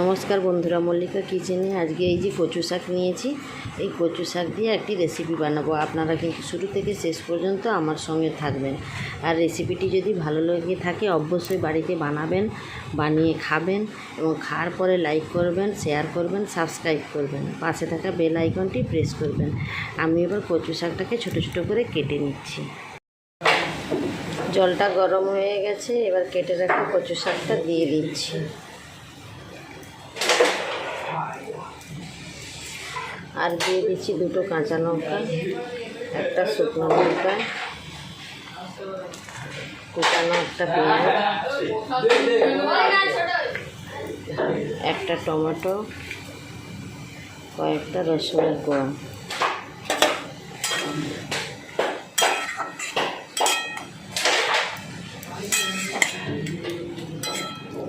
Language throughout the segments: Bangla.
নমস্কার বন্ধুরা, মল্লিকা কিচেনে আজকে এই যে কচু শাক নিয়েছি। এই কচু শাক দিয়ে একটি রেসিপি বানাবো। আপনারা কিন্তু শুরু থেকে শেষ পর্যন্ত আমার সঙ্গে থাকবেন। আর রেসিপিটি যদি ভালো লেগে থাকে, অবশ্যই বাড়িতে বানাবেন, বানিয়ে খাবেন এবং খাওয়ার পরে লাইক করবেন শেয়ার করবেন সাবস্ক্রাইব করবেন। পাশে থাকা বেল আইকনটি প্রেস করবেন। আমি এবার কচু শাকটাকে ছোটো ছোটো করে কেটে নিচ্ছি। জলটা গরম হয়ে গেছে, এবার কেটে রাখা কচু শাকটা দিয়ে দিচ্ছি। আর দিয়ে দিচ্ছি দুটো কাঁচা লঙ্কা, একটা শুকনো লঙ্কা, কুচানো একটা পেঁয়াজ, একটা টমেটো, কয়েকটা রসুনের কোয়া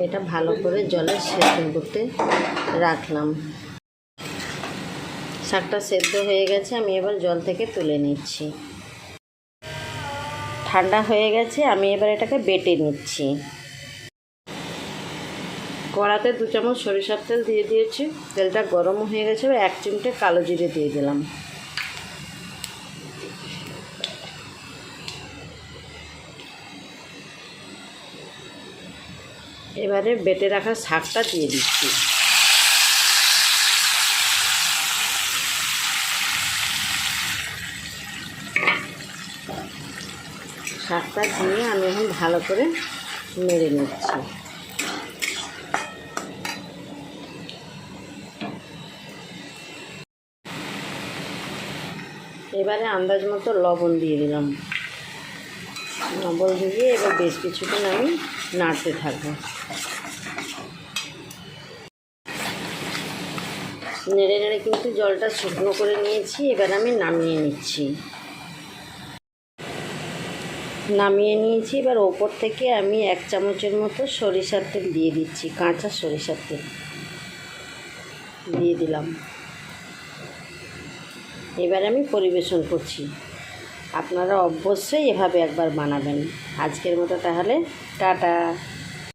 এটা ভালো করে জলে সেদ্ধ করতে রাখলাম। শাকটা সেদ্ধ হয়ে গেছে, আমি এবার জল থেকে তুলে নিচ্ছি। ঠান্ডা হয়ে গেছে, আমি এবার এটাকে বেটে নিচ্ছি। কড়াতে দু চামচ সরিষার তেল দিয়ে দিয়েছি, তেলটা গরম হয়ে গেছে, এবার এক চিমটে কালো জিরে দিয়ে দিলাম। এবারে বেটে রাখা শাকটা দিয়ে দিচ্ছি। শাকটা দিয়ে আমি এখন ভালো করে নেড়ে নিচ্ছি। এবারে আন্দাজ মতো লবণ দিয়ে দিলাম। লবণ দিয়ে এবার বেশ কিছুক্ষণ আমি নাড়তে থাকব। নেড়ে নেড়ে কিন্তু জলটা শুকনো করে নিয়েছি, এবার আমি নামিয়ে নিচ্ছি। নামিয়ে নিয়েছি। এবার ওপর থেকে আমি এক চামচের মতো সরিষার তেল দিয়ে দিচ্ছি, কাঁচা সরিষার তেল। দিয়ে দিলাম। এবার আমি পরিবেশন করছি। আপনারা অবশ্যই এভাবে একবার বানাবেন। আজকের মতো তাহলে, টাটা।